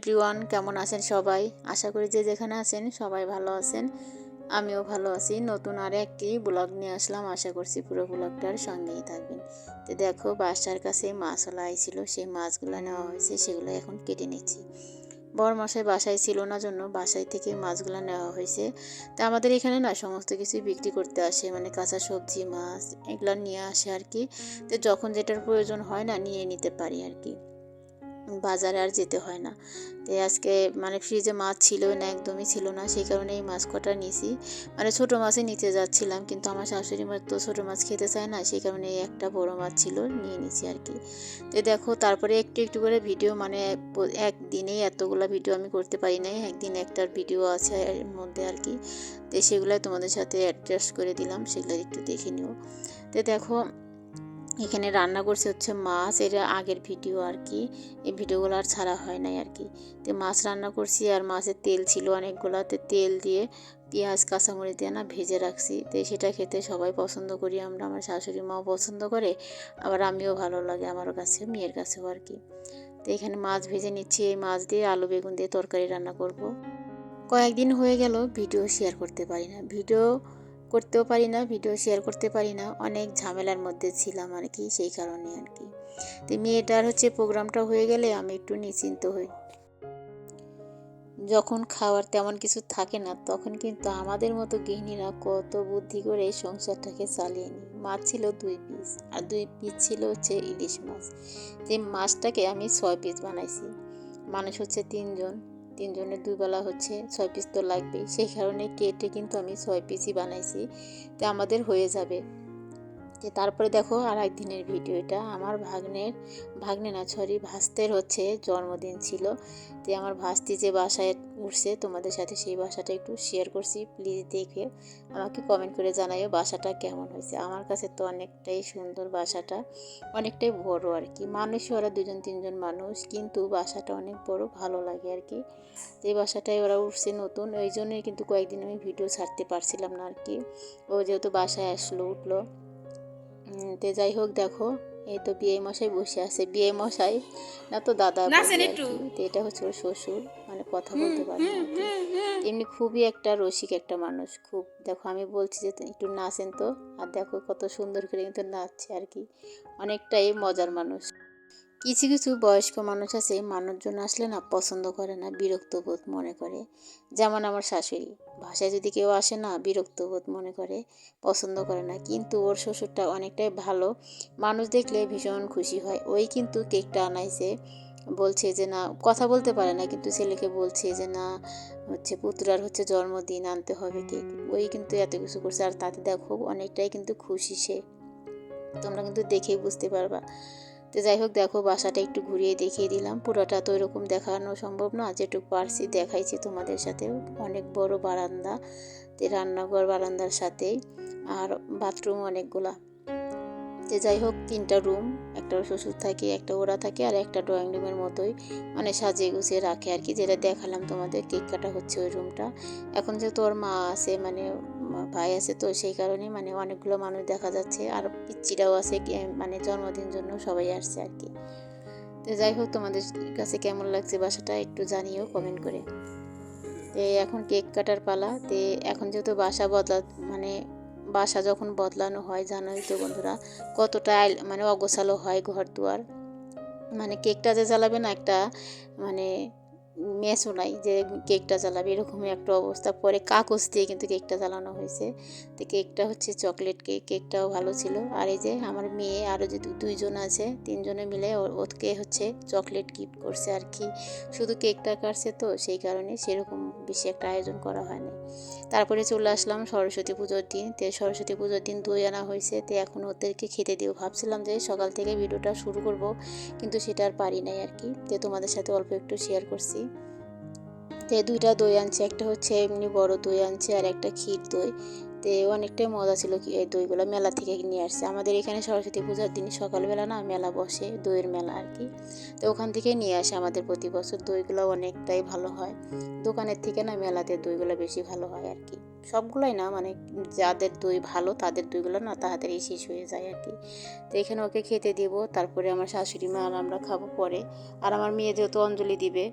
Everyone কেমন আছেন সবাই? আশা করি যে যেখানে আছেন সবাই ভালো আছেন। আমিও ভালো আছি। নতুন আর একটি ব্লগ নিয়ে আসলাম। আশা করছি পুরো ব্লগটার সঙ্গেই থাকবেন। তো দেখো, বাসার কাছে মাছওয়ালা আইছিল। সেই মাছগুলো নেওয়া হয়েছে, সেগুলো এখন কেটে নিচ্ছি। বড় মশাই বাসায় ছিল না জন্য বাসায় থেকে মাছগুলো নেওয়া হয়েছে। তা আমাদের এখানে না সমস্ত কিছুই বিক্রি করতে আসে। মানে কাঁচা সবজি, মাছ, এগুলো নিয়ে আসে আর কি। তো যখন যেটার প্রয়োজন হয় না, নিয়ে নিতে পারি আর কি। বাজারে আর যেতে হয় না। তো আজকে মানে ফ্রিজে মাছ ছিল না, একদমই ছিল না, সেই কারণে এই মাছ কটা নিয়েছি মানে ছোটো মাছই নিতে যাচ্ছিলাম, কিন্তু আমার শাশুড়ি মাছ তো ছোটো মাছ খেতে চায় না, সেই কারণে এই একটা বড় মাছ ছিল, নিয়ে নিয়েছি আর কি। তো দেখো, তারপরে একটু একটু করে ভিডিও মানে একদিনেই এতগুলো ভিডিও আমি করতে পারি নাই, একদিন একটার ভিডিও আছে এর মধ্যে আর কি। তো সেগুলো তোমাদের সাথে অ্যাডজাস্ট করে দিলাম সেগুলো একটু দেখে নিও। তো দেখো এখানে রান্না করছে হচ্ছে মাছ, এর আগের ভিডিও আর কি। এই ভিডিওগুলো আর ছাড়া হয় নাই আর কি। তো মাছ রান্না করছি আর মাছের তেল ছিল অনেকগুলো। তো তেল দিয়ে পেঁয়াজ, কাঁচামরিচ দিয়ে না ভেজে রাখছি। তো সেটা খেতে সবাই পছন্দ করি। আমরা আমার শাশুড়ি মাও পছন্দ করে, আবার আমিও ভালো লাগে আমার কাছে, মেয়ের কাছেও আর কি। তো এখানে মাছ ভেজে নিচ্ছি। এই মাছ দিয়ে আলু, বেগুন দিয়ে তরকারি রান্না করব। কয়েকদিন হয়ে গেল, ভিডিও শেয়ার করতে পারি না। ভিডিও করতেও পারি না, ভিডিও শেয়ার করতে পারি না, অনেক ঝামেলার মধ্যে ছিলাম আর কি, সেই কারণে আর কি। তো মেয়েটার হচ্ছে প্রোগ্রামটা হয়ে গেলে আমি একটু নিশ্চিন্ত হই। যখন খাওয়ার তেমন কিছু থাকে না, তখন কিন্তু আমাদের মতো গৃহিণীরা কত বুদ্ধি করে সংসারটাকে চালিয়ে নিই মাছ ছিল দুই পিস আর দুই পিস ছিল হচ্ছে ইলিশ মাছ। যে মাছটাকে আমি ছয় পিস বানাইছি, মানুষ হচ্ছে তিনজন। তিনজনের দুবেলা হচ্ছে ছয় পিস তো লাগবেই। সেই কারণে কেটে কিন্তু আমি ছয় পিসই বানাইছি। তো আমাদের হয়ে যাবে। যে তারপরে দেখো আর একদিনের ভিডিও এটা। আমার ভাগ্নের, ভাগ্নে না সরি ভাস্তের হচ্ছে জন্মদিন ছিল। তো আমার ভাস্তি যে বাসায় উঠছে, তোমাদের সাথে সেই বাসাটা একটু শেয়ার করছি। প্লিজ দেখে আমাকে কমেন্ট করে জানাইও বাসাটা কেমন হয়েছে। আমার কাছে তো অনেকটাই সুন্দর বাসাটা, অনেকটাই বড় আর কি। মানুষই ওরা দুজন, তিনজন মানুষ, কিন্তু বাসাটা অনেক বড়, ভালো লাগে আর কি। এই বাসাটায় ওরা উঠছে নতুন, ওই জন্যই কিন্তু কয়েকদিন আমি ভিডিও ছাড়তে পারছিলাম না আর কি। ও যেহেতু বাসায় আসলো, উঠল। তো যাই হোক দেখো এই তো বিয়ে মশাই বসে আছে। বিয়ে মশাই না তো দাদা তো এটা হচ্ছে ওর শ্বশুর মানে কথা বলতে পারে এমনি খুবই একটা রসিক একটা মানুষ খুব দেখো আমি বলছি যে একটু নাচেন তো আর দেখো কত সুন্দর করে কিন্তু নাচছে আর কি। অনেকটাই মজার মানুষ। কিছু কিছু বয়স্ক মানুষ আছে, মানুষজন আসলে না পছন্দ করে না, বিরক্ত বোধ মনে করে। যেমন আমার শাশুড়ি, ভাষায় যদি কেউ আসে না, বিরক্ত বোধ মনে করে, পছন্দ করে না। কিন্তু ওর শ্বশুরটা অনেকটাই ভালো। মানুষ দেখলে ভীষণ খুশি হয়। ওই কিন্তু কেকটা আনাইছে, বলছে যে না, কথা বলতে পারে না, কিন্তু ছেলেকে বলছে যে না, হচ্ছে পুত্রার হচ্ছে জন্মদিন, আনতে হবে কেক। ওই কিন্তু এত কিছু করছে। আর তাতে দেখো, অনেকটাই কিন্তু খুশি সে। তোমরা কিন্তু দেখেই বুঝতে পারবা। তো যাই হোক, দেখো বাসাটা একটু ঘুরিয়ে দেখিয়ে দিলাম। পুরোটা তো এরকম দেখানো সম্ভব না, যেটুকু পারছি দেখাইছি তোমাদের সাথে। অনেক বড় বারান্দা, তো রান্নাঘর বারান্দার সাথেই আর বাথরুম অনেকগুলা। যে যাই হোক, তিনটা রুম, একটা শ্বশুর থাকে, একটা ওরা থাকে, আর একটা ড্রয়িং রুমের মতোই মানে সাজিয়ে গুছিয়ে রাখে আর কি, যেটা দেখালাম তোমাদের কেক কাটা হচ্ছে ওই রুমটা। এখন যেহেতু ওর মা আছে মানে ভাই আছে তো সেই কারণে মানে অনেকগুলো মানুষ দেখা যাচ্ছে আর পিচ্চিরাও আছে মানে জন্মদিন জন্য সবাই আসছে আর কি। তো যাই হোক, তোমাদের কাছে কেমন লাগছে বাসাটা একটু জানিও কমেন্ট করে। তো এখন কেক কাটার পালা, তো এখন যেহেতু বাসা বদলা মানে বাসা যখন বদলানো হয়, জানোই তো বন্ধুরা, কতটা মানে অগোছালো হয় ঘর দুয়ার। মানে কেকটা যে জ্বালাবে না একটা মানে মেসও নাই যে কেকটা জ্বালাবে, এরকমই একটা অবস্থা। পরে কাগজ দিয়ে কিন্তু কেকটা জ্বালানো হয়েছে। তো কেকটা হচ্ছে চকলেট কেক, কেকটাও ভালো ছিল। আর এই যে আমার মেয়ে, আরও যে দুইজন আছে, তিনজনে মিলে ওকে হচ্ছে চকলেট গিফট করছে আর কি। শুধু কেকটা কাটছে তো, সেই কারণে সেরকম বেশি একটা আয়োজন করা হয়নি তারপরে চলে আসলাম সরস্বতী পুজোর দিন। তে সরস্বতী পুজোর দিন দই আনা হয়েছে। তে এখন ওদেরকে খেতে দিও। ভাবছিলাম যে সকাল থেকে ভিডিওটা শুরু করব, কিন্তু সেটা আর পারি নাই আর কি। তে তোমাদের সাথে অল্প একটু শেয়ার করছি। তে দুইটা দই আনছে। একটা হচ্ছে এমনি বড় দই আনছে আর একটা ক্ষীর দই। তে অনেকটাই মজা ছিল কি এই দইগুলো মেলা থেকে নিয়ে আসছে। আমাদের এখানে সরস্বতী পূজার দিন সকালবেলা না মেলা বসে, দইয়ের মেলা আর কি। তো ওখান থেকে নিয়ে আসে আমাদের প্রতি বছর। দইগুলো অনেকটাই ভালো হয়। দোকানের থেকে না মেলাতে দইগুলো বেশি ভালো হয় আর কি। সবগুলাই না মানে যাদের দই ভালো তাদের দইগুলো না তাড়াতাড়ি শেষ হয়ে যায় আর কি। তো এখানে ওকে খেতে দেবো, তারপরে আমার শাশুড়ি মা আর আমরা খাব পরে। আর আমার মেয়ে যেহেতু অঞ্জলি দিবে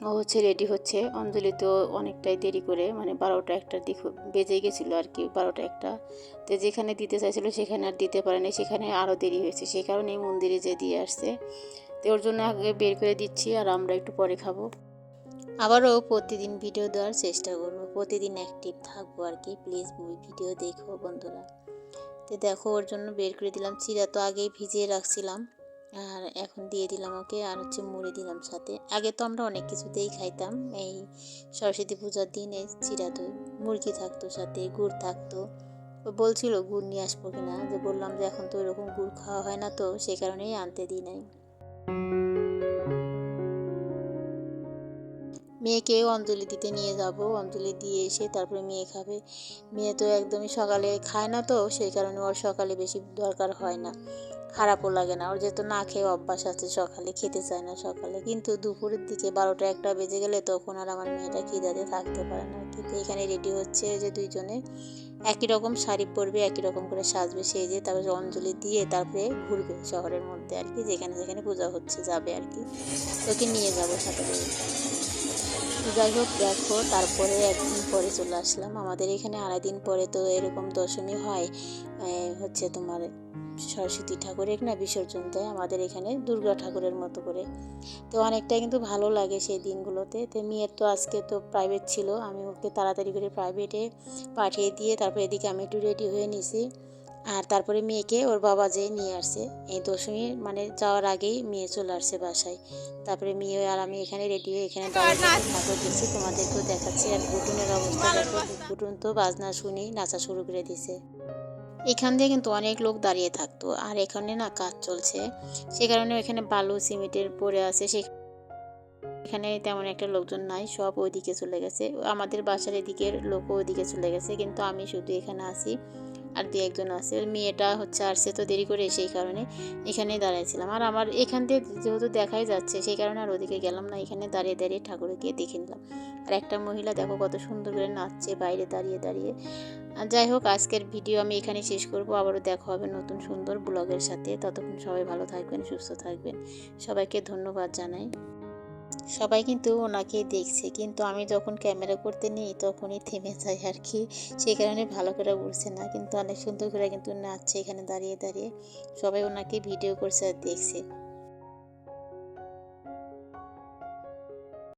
ও হচ্ছে রেডি হচ্ছে অঞ্জলি তো অনেকটাই দেরি করে মানে বারোটা একটার দিক বেজে গেছিল আর কি, বারোটা একটা। তো যেখানে দিতে চাইছিলো সেখানে আর দিতে পারেনি, সেখানে আরও দেরি হয়েছে। সেই কারণে মন্দিরে যে দিয়ে আসছে। তো ওর জন্য আগে বের করে দিচ্ছি আর আমরা একটু পরে খাব। আবারও প্রতিদিন ভিডিও দেওয়ার চেষ্টা করব। প্রতিদিন অ্যাক্টিভ থাকব আর কি। প্লিজ ভিডিও দেখো বন্ধুরা। তো দেখো ওর জন্য বের করে দিলাম। চিরা তো আগেই ভিজিয়ে রাখছিলাম। আর এখন দিয়ে দিলাম ওকে, আর হচ্ছে মুড়ি দিলাম সাথে। আগে তো আমরা অনেক কিছুতেই খাইতাম, এই সরস্বতী পূজার দিন চিরা দই, মুরগি থাকতো সাথে, গুড় থাকতো। ও বলছিল গুড় নিয়ে আসব কিনা, যে বললাম যে এখন তো ওইরকম গুড় খাওয়া হয় না তো সেই কারণেই আনতে দিই নাই। মেয়েকে অঞ্জলি দিতে নিয়ে যাব, অঞ্জলি দিয়ে এসে তারপরে মেয়ে খাবে। মেয়ে তো একদমই সকালে খায় না তো, সেই কারণে ওর সকালে বেশি দরকার হয় না। খারাপও লাগে না। ওর যেহেতু না খেয়ে অভ্যাস আছে, সকালে খেতে চায় না সকালে। কিন্তু দুপুরের দিকে বারোটা একটা বেজে গেলে তখন আর আমার মেয়েটা খিদাতে থাকতে পারে না। কিন্তু এখানে রেডি হচ্ছে যে দুইজনে। একই রকম শাড়ি পরবে, একই রকম করে সাজবে, সেজে তারপরে অঞ্জলি দিয়ে তারপরে ঘুরবে শহরের মধ্যে আর কি। যেখানে যেখানে পূজা হচ্ছে যাবে আর কি। তোকে নিয়ে যাব সাথে যাই হোক, দেখো, তারপরে একদিন পরে চলে আসলাম। আমাদের এখানে আড়াই দিন পরে তো এরকম দশমী হয়। হচ্ছে তোমার সরস্বতী ঠাকুরের না বিসর্জন দেয় আমাদের এখানে দুর্গা ঠাকুরের মতো করে। তো অনেকটা কিন্তু ভালো লাগে সেই দিনগুলোতে। তো মেয়ের তো আজকে তো প্রাইভেট ছিল, আমি ওকে তাড়াতাড়ি করে প্রাইভেটে পাঠিয়ে দিয়ে তারপরে এদিকে আমি একটু রেডি হয়ে নিছি। আর তারপরে মেয়েকে ওর বাবা যেয়ে নিয়ে আসছে, এই দশমী মানে যাওয়ার আগেই মেয়ে চলে আসছে বাসায়। তারপরে মেয়ে আর আমি এখানে রেডি হয়ে এখানে ঠাকুর দেখছি তোমাদেরকেও দেখাচ্ছি আর ঘুটুনের অবস্থা দেখো। ঘুটুন তো বাজনা শুনি নাচা শুরু করে দিছে। এখান দিয়ে কিন্তু অনেক লোক দাঁড়িয়ে থাকতো। আর এখানে না কাজ চলছে। সে কারণে এখানে বালু, সিমেন্টের পরে আছে। সে এখানে তেমন একটা লোকজন নাই। সব ওইদিকে চলে গেছে। আমাদের বাসার এদিকের লোকও ওইদিকে চলে গেছে। কিন্তু আমি শুধু এখানে আসি আর দু একজন আছে। মেয়েটা হচ্ছে আসছে তো দেরি করে সেই কারণে এখানেই দাঁড়াইছিলাম। আর আমার এখান দিয়ে যেহেতু দেখাই যাচ্ছে সেই কারণে আর ওদিকে গেলাম না। এখানে দাঁড়িয়ে দাঁড়িয়ে ঠাকুরকে দেখে নিলাম। আর একটা মহিলা দেখো কত সুন্দর করে নাচছে বাইরে দাঁড়িয়ে দাঁড়িয়ে। আর যাই হোক, আজকের ভিডিও আমি এখানে শেষ করব। আবারও দেখা হবে নতুন সুন্দর ব্লগের সাথে। ততক্ষণ সবাই ভালো থাকবেন, সুস্থ থাকবেন। সবাইকে ধন্যবাদ জানাই। সবাই কিন্তু ওনাকেই দেখছে। কিন্তু আমি যখন ক্যামেরা করতে নিই, তখনই থেমে যাই আর কি সেই কারণে ভালো করে উঠছে না। কিন্তু অনেক সুন্দর করে কিন্তু নাচছে এখানে দাঁড়িয়ে দাঁড়িয়ে। সবাই ওনাকে ভিডিও করছে আর দেখছে।